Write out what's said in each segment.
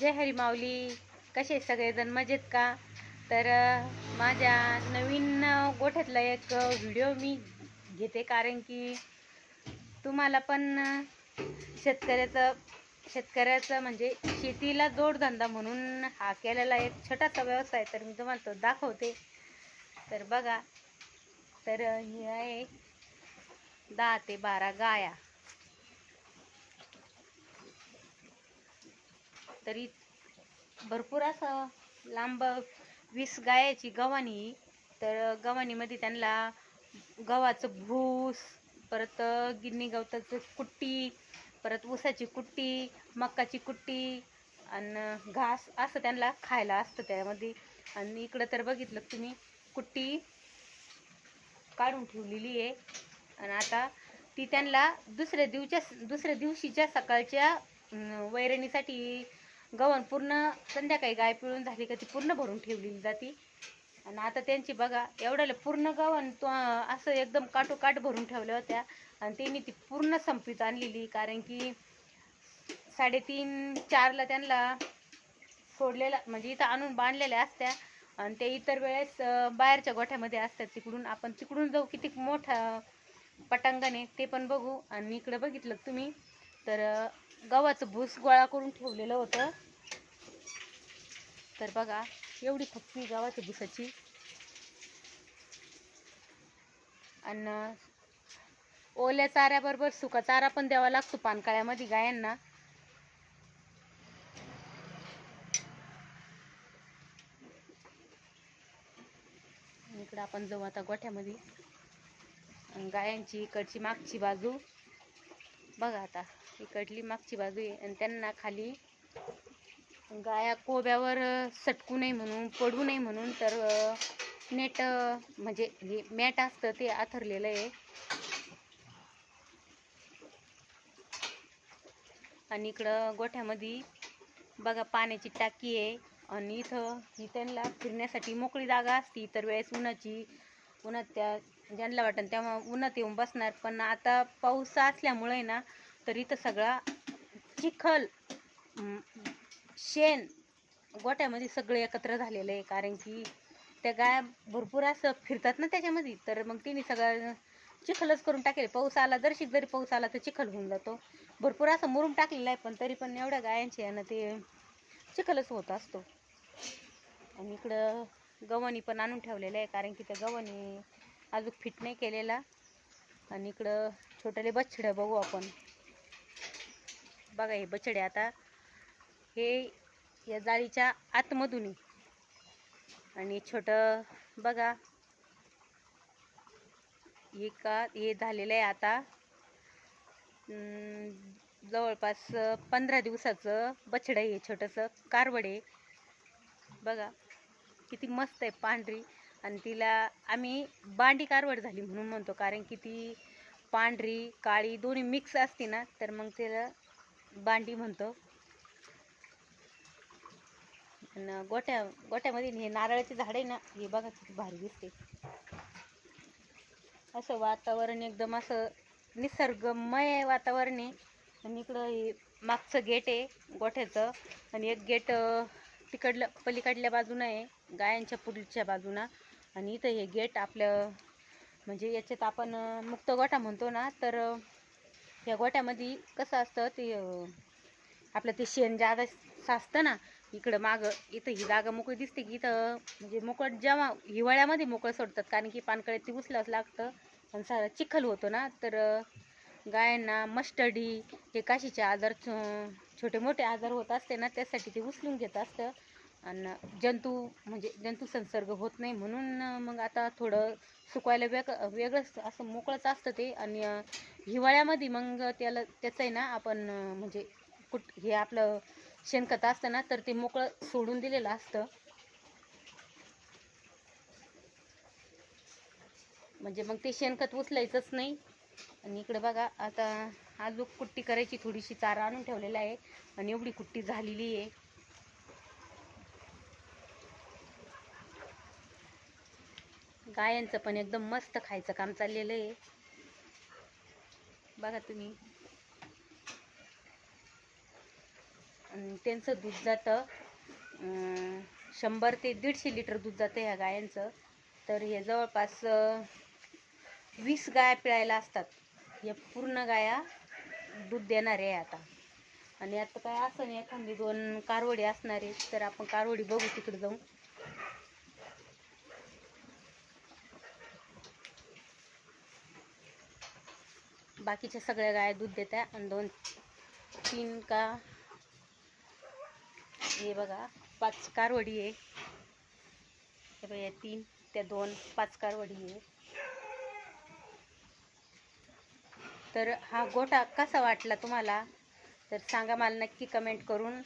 जय हरी माऊली. कसे आहेत सगळेजण? मजेत का? तर माझ्या नवीन गोठ्यातला एक व्हिडिओ मी घेते. कारण की तुम्हाला पण शेतकऱ्याचं शेतकऱ्याचं म्हणजे शेतीला जोडधंदा म्हणून हा केलेला एक छोटासा व्यवसाय तर मी तुम्हाला तो दाखवते. तर बघा. तर हे आहे दहा ते बारा गाया. तरी भरपूर असं लांब वीस गायाची गव्हाणी. तर गव्हाणीमध्ये त्यांना गव्हाचं भूस परत गिन्नी गवताचं कुट्टी परत ऊसाची कुट्टी मक्काची कुट्टी आणि घास असं त्यांना खायला असतं त्यामध्ये. आणि इकडं तर बघितलं तुम्ही कुट्टी काढून ठेवलेली आहे. आणि आता ती त्यांना दुसऱ्या दिवच्या दुसऱ्या दिवशीच्या सकाळच्या वैरणीसाठी गव्हाण पूर्ण संध्याकाळी गाय पिळून झाली का ती पूर्ण भरून ठेवलेली जाते. आणि आता त्यांची बघा एवढ्याला पूर्ण गव्हाण तो असं एकदम काटोकाट भरून ठेवल्या होत्या. आणि त्यांनी ती पूर्ण संपीत आणलेली कारण की साडेतीन चारला त्यांना सोडलेला म्हणजे इथं आणून बांधलेल्या असत्या. आणि ते इतर वेळेस बाहेरच्या गोठ्यामध्ये असतात तिकडून. आपण तिकडून जाऊ किती मोठा पटांगण आहे ते पण बघू. आणि इकडं बघितलं तुम्ही? तर गव्हाचं भूस गोळा करून ठेवलेलं होतं. तर बघा एवढी थप्पी गव्हाच्या भुसाची. आणि ओल्या चाऱ्याबरोबर सुका चारा पण द्यावा लागतो पानकाळ्यामध्ये गायांना. इकडं आपण जाऊ आता गोठ्यामध्ये. गायांची इकडची मागची बाजू. बघा आता. इकडली मागची बाजू आहे. आणि त्यांना खाली गाया कोब्यावर सटकू नये म्हणून पडू नये म्हणून तर नेट म्हणजे हे मॅट असतं ते आथरलेलं आहे. आणि इकडं गोठ्यामध्ये बघा पाण्याची टाकी आहे. आणि इथं ही त्यांना फिरण्यासाठी मोकळी जागा असती इतर वेळेस उन्हाची उन्हात त्या ज्यांना वाटन तेव्हा उन्हात येऊन बसणार. पण आता पाऊस असल्यामुळे ना तरी तर सगळा चिखल शेण गोट्यामध्ये सगळे एकत्र झालेलं आहे. कारण की त्या गाया भरपूर असं फिरतात ना त्याच्यामध्ये. तर मग तिने सगळं चिखलच करून टाकेल. पाऊस आला जरशी जरी पाऊस आला तर चिखल होऊन जातो. भरपूर असं मुरून टाकलेलं आहे पण तरी पण एवढ्या गायांचे आहे ना ते चिखलच होत असतो. आणि इकडं गव्हाणी पण आणून ठेवलेलं आहे कारण की त्या गव्हाणी अजून फिट नाही केलेला. आणि इकडं छोटेले बछड्या बघू आपण. बघा हे बछडे आता. हे या जाळीच्या आतमधून आहे. आणि छोटं बघा. हे का हे झालेलं आहे आता. जवळपास पंधरा दिवसाचं बछडं आहे छोटंसं. कारवड आहे. बघा किती मस्त आहे पांढरी. आणि तिला आम्ही बांडी कारवड झाली म्हणून म्हणतो. कारण की ती पांढरी काळी दोन्ही मिक्स असते ना तर मग तिला बांडी म्हणतो. आणि गोट्या गोट्यामध्ये हे नारळाचे झाड आहे ना हे बघा किती भारी दिसते. असं वातावरण एकदम असं निसर्गमय वातावरण आहे. आणि इकडं हे मागचं गेट आहे गोठ्याचं. आणि एक गेट तिकडलं पलीकडल्या बाजूनं आहे गायांच्या पुढच्या बाजूनं. आणि इथं हे गेट आपलं म्हणजे याच्यात आपण मुक्त गोठा म्हणतो ना तर या गोठ्यामध्ये कसं असतं ते आपलं ते शेण जादा साचतं ना इकडं मागं इथं ही जागा मोकळी दिसते की इथं म्हणजे मोकळं जेव्हा हिवाळ्यामध्ये मोकळं सोडतात कारण की पानकळे ती उचलावंच लागतं आणि सारा चिखल होतो ना तर गायांना मस्टडी हे काशीचे आजार छोटे मोठे आजार होत असते ना त्यासाठी ते उचलून घेत असतं. आणि जंतू म्हणजे जंतू संसर्ग होत नाही म्हणून मग आता थोडं सुकवायला वेग वेगळंच असं मोकळंच असतं ते. आणि हिवाळ्यामध्ये मग त्याला त्याचं आहे ना आपण म्हणजे कुठ हे आपलं शेणखत असतं ना तर ते मोकळं सोडून दिलेलं असतं. म्हणजे मग ते शेणखत उचलायचंच नाही. आणि इकडे बघा आता आजूक कुट्टी करायची थोडीशी चारा आणून ठेवलेला आहे. आणि एवढी कुट्टी झालेली आहे. गायांचं पण एकदम मस्त खायचं काम चाललेलं आहे. बघा तुम्ही. त्यांचं दूध जातं. शंभर ते दीडशे लिटर दूध जातं ह्या गायांचं. तर हे जवळपास वीस गाया पिळायला असतात. या पूर्ण गाया दूध देणार आहे आता. आणि आता काय असं नाही एखादी दोन कारवडी असणार आहे तर आपण कारवडी बघू तिकडे जाऊन. बाकीच्या सगळ्या गाय दूध देतात आणि दोन तीन का? हे बघा पाच कारवडी आहे. हे बघा तीन त्या दोन पाच कारवडी आहे. तर हा गोठा कसा वाटला तुम्हाला? तर सांगा मला नक्की कमेंट करून.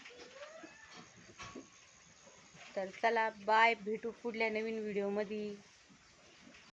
तर चला बाय भेटू पुढल्या नवीन व्हिडिओमध्ये